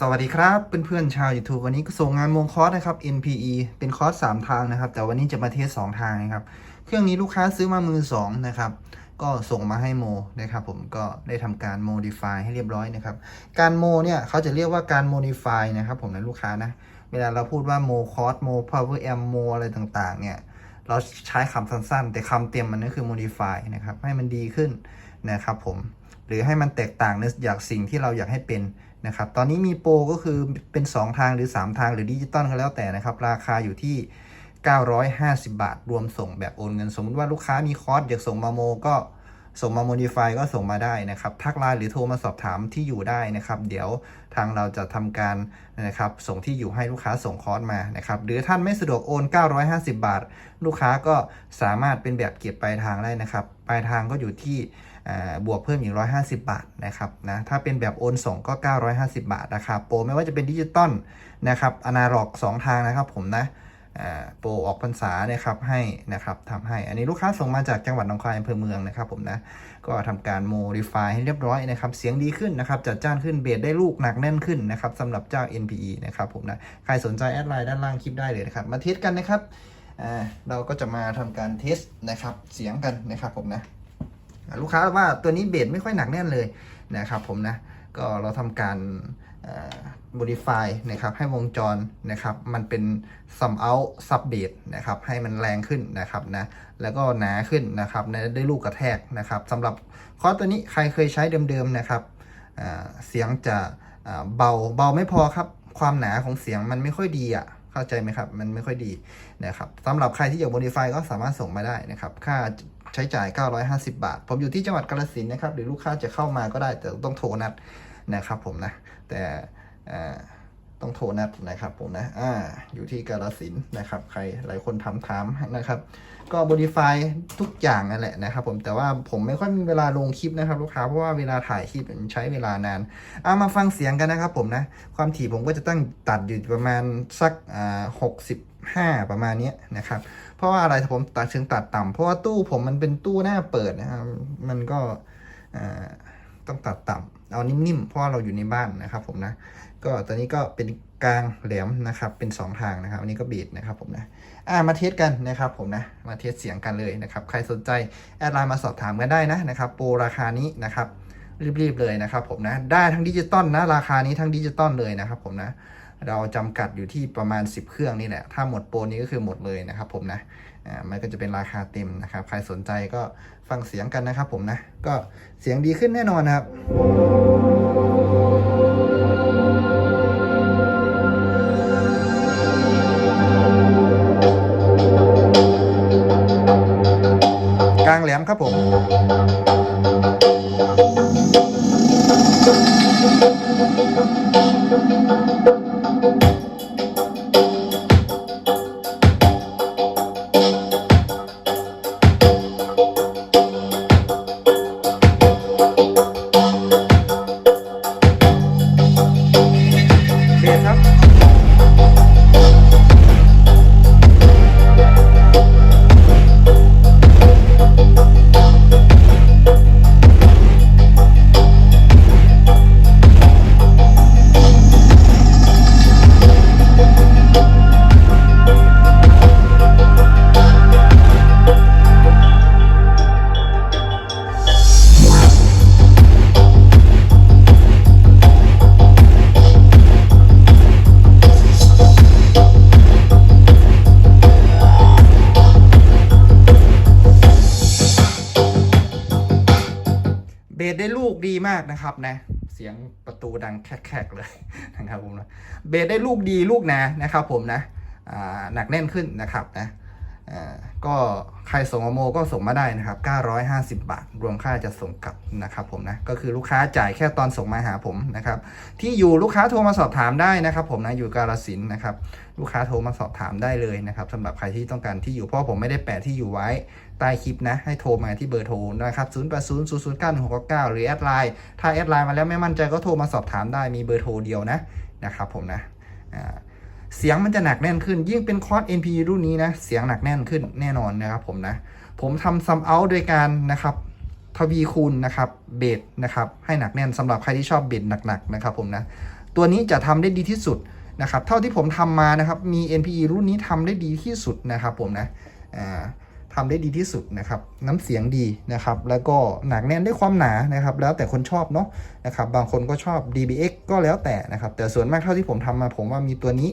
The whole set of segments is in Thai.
สวัสดีครับเพื่อนๆชาว YouTube วันนี้ก็ส่งงานมงคอร์สนะครับ NPE เป็นคอร์ส3ทางนะครับ แต่วันนี้จะมาเทส2ทางนะครับ เครื่องนี้ลูกค้าซื้อมามือ2นะครับ ก็ส่งมาให้โมนะครับ ผมก็ได้ทำการ modify ให้เรียบร้อยนะครับ การโมเนี่ยเขาจะเรียกว่าการ modify นะครับผมนะลูกค้านะ เวลาเราพูดว่าโมคอร์สโม power amp โมอะไรต่างๆ เนี่ยเราใช้คำสั้นๆ แต่คำเต็มมันก็คือ modify นะครับ ให้มันดีขึ้นนะครับผม หรือให้มันแตกต่างในจากสิ่งที่เราอยากให้เป็น นะครับตอนนี้มีโปรก็คือเป็น 2 ทางหรือ 3 ทางหรือดิจิตอลก็แล้วแต่นะครับ ราคาอยู่ที่ 950 บาท รวมส่งแบบโอนเงิน สมมติว่าลูกค้ามีคอร์สอยากส่งมาโมก็ ส่งมา modify ก็ส่งมาได้นะครับ ทักไลน์หรือโทรมาสอบถามที่อยู่ได้นะครับ เดี๋ยวทางเราจะทำการนะครับ ส่งที่อยู่ให้ลูกค้าส่งคอร์สมานะครับ หรือท่านไม่สะดวกโอน 950 บาท ลูกค้าก็สามารถเป็นแบบเก็บปลายทางได้นะครับ ปลายทางก็อยู่ที่บวกเพิ่มอีก 150 บาทนะครับนะถ้าเป็นแบบโอนส่งก็ 950 บาทนะครับโปรไม่ว่าจะเป็นดิจิตอลนะครับอนาล็อก 2 ทางนะครับผมนะ โปรออกพรรษานะครับให้นะครับทำให้ อันนี้ลูกค้าส่งมาจากจังหวัดหนองคายอำเภอเมืองนะครับผมนะก็ทำการโมดิฟายให้เรียบร้อยนะครับ เสียงดีขึ้นนะครับ จัดจ้านขึ้นเบสได้ลูกหนักแน่นขึ้นนะครับสำหรับเจ้า NPE นะครับผมนะใครสนใจแอดไลน์ด้านล่างคลิปได้เลยนะครับ มาเทสกันนะครับเราก็จะมาทำการเทสนะครับเสียงกันนะครับผมนะลูกค้าว่าตัวนี้เบสไม่ค่อยหนักแน่นเลยนะครับผมนะก็เราทำการ modify นะครับให้วงจรนะครับ มันเป็น sum out sub bass นะครับให้มันแรงขึ้นนะครับนะแล้วก็หนาขึ้นนะครับในได้ลูกกระแทกนะครับสำหรับคอร์สตัวนี้ใครเคยใช้เดิมๆนะครับเสียงจะเบาเบาไม่พอครับความหนาของเสียงมันไม่ค่อยดีอะเข้าใจไหมครับมันไม่ค่อยดีนะครับสำหรับใครที่อยาก modify ก็สามารถส่งมาได้นะครับ ค่าใช้จ่าย 950 บาท ผมอยู่ที่จังหวัดกาฬสินธุ์นะครับหรือลูกค้าจะเข้ามาก็ได้แต่ต้องโทรนัดนะครับผมนะแต่ อ่าต้องโทรนัดนะครับผมนะ อ่า อยู่ที่กาฬสินนะครับ ใครหลายคนถามถามนะครับ ก็ modify ทุกอย่างนั่นแหละนะครับ ผม แต่ว่าผมไม่ค่อยมีเวลาลงคลิปนะครับลูกค้า เพราะว่าเวลาถ่ายคลิปมันใช้เวลานาน เอามาฟังเสียงกันนะครับผมนะ ความถี่ผมก็จะตั้งตัดอยู่ประมาณสัก อ่าหกสิบห้าประมาณนี้นะครับ เพราะว่าอะไรถ้าผมตัดถึงตัดต่ำเพราะว่าตู้ผมมันเป็นตู้หน้าเปิดนะครับ มันก็ อ่า ต้องตัดต่ำเอานิ่มๆ เพราะว่าเราอยู่ในบ้านนะครับผมนะ ก็ตอนนี้ก็เป็นกลางแหลมนะครับ เป็น 2 ทางนะครับ อันนี้ก็บีดนะครับผมนะ อ่ามาเทสกันนะครับผมนะ มาเทสเสียงกันเลยนะครับ ใครสนใจแอดไลน์มาสอบถามกันได้นะนะครับ โปรราคานี้นะครับรีบๆเลยนะครับผมนะ ได้ทั้งดิจิตอลนะ ราคานี้ทั้งดิจิตอลเลยนะครับผมนะ เราจำกัดอยู่ที่ประมาณ 10 เครื่องนี่แหละ ถ้าหมดโปรนี้ก็คือหมดเลยนะครับผมนะ อ่า มันก็จะเป็นราคาเต็มนะครับ ใครสนใจก็ฟังเสียงกันนะครับผมนะ ก็เสียงดีขึ้นแน่นอนนะครับ เบ เบสได้ลูกดีมากนะครับนะ เสียงประตูดังแคกๆเลยนะครับผมนะเบสได้ลูกดีลูกนะนะครับผมนะอ่าหนักแน่นขึ้นนะครับนะ อ่าก็ใครส่งโมก็ส่งมาได้นะครับ 950 บาท รวมค่าจะส่งกลับนะครับผมนะ ก็คือลูกค้าจ่ายแค่ตอนส่งมาหาผมนะครับ ที่อยู่ลูกค้าโทรมาสอบถามได้นะครับ ผมนะ อยู่กาลสินนะครับ ลูกค้าโทรมาสอบถามได้เลยนะครับสำหรับใครที่ต้องการที่อยู่ เพราะผมไม่ได้แปะที่อยู่ไว้ใต้คลิปนะ ให้โทรมาที่เบอร์โทรนะครับ0 8 0 0 0 9 1 6 9 หรือแอดไลน์ ถ้าแอดไลน์มาแล้วไม่มั่นใจก็โทรมาสอบถามได้ มีเบอร์โทรเดียวนะนะครับผมนะ อ่า เสียงมันจะหนักแน่นขึ้น ยิ่งเป็นคอร์ส NP รุ่นนี้นะ เสียงหนักแน่นขึ้นแน่นอนนะครับผมนะ ผมทำซัมเอาโดยการนะครับทวีคูณนะครับเบสนะครับให้หนักแน่นสำหรับใครที่ชอบเบสหนักๆนะครับผมนะตัวนี้จะทำได้ดีที่สุดนะครับเท่าที่ผมทำมานะครับมี NPE รุ่นนี้ทำได้ดีที่สุดนะครับผมนะอ่าทำได้ดีที่สุดนะครับน้ำเสียงดีนะครับแล้วก็หนักแน่นด้วยความหนานะครับแล้วแต่คนชอบเนาะนะครับบางคนก็ชอบ DBX ก็แล้วแต่นะครับแต่ส่วนมากเท่าที่ผมทำมาผมว่ามีตัวนี้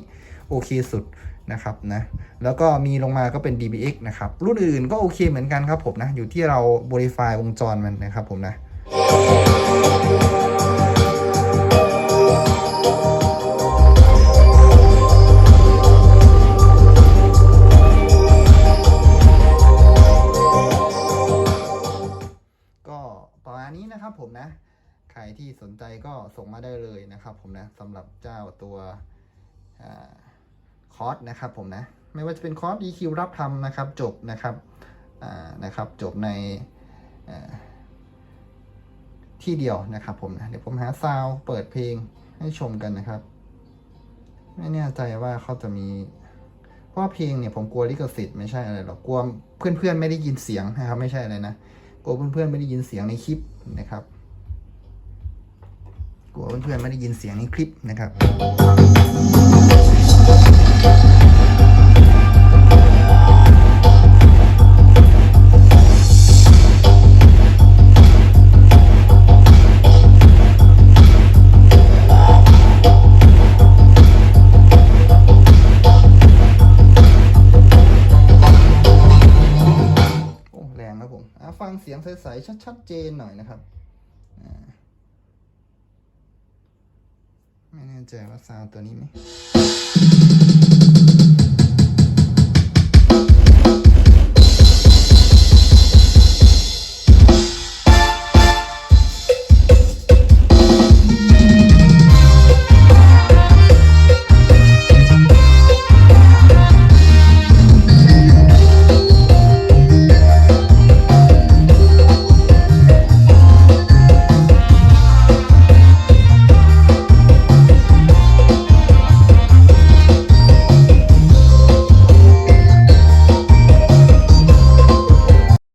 โอเคสุดนะครับนะแล้วก็มีลงมาก็เป็น DBX นะครับ รุ่นอื่นก็โอเคเหมือนกันครับผมนะ อยู่ที่เรา modify วงจรมันนะครับผมนะก็ประมาณนี้นะครับผมนะ ใครที่สนใจก็ส่งมาได้เลยนะครับผมนะสำหรับเจ้าตัว คอร์สนะครับผมนะ ไม่ว่าจะเป็นคอร์ส EQ รับทำนะครับ จบนะครับนะครับ จบในที่เดียวนะครับผมนะเดี๋ยวผมหาซาวเปิดเพลงให้ชมกันนะครับ ไม่แน่ใจว่าเขาจะมี เพราะเพลงเนี่ยผมกลัวลิขสิทธิ์ไม่ใช่อะไรหรอกกลัวเพื่อนๆไม่ได้ยินเสียงนะครับ ไม่ใช่อะไรนะกลัวเพื่อนๆไม่ได้ยินเสียงในคลิปนะครับกลัวเพื่อนๆไม่ได้ยินเสียงในคลิปนะครับ โอ้แรงครับผมฟังเสียงใสๆชัดๆเจนหน่อยนะครับ ไม่แน่ใจว่าซาวตัวนี้ไหม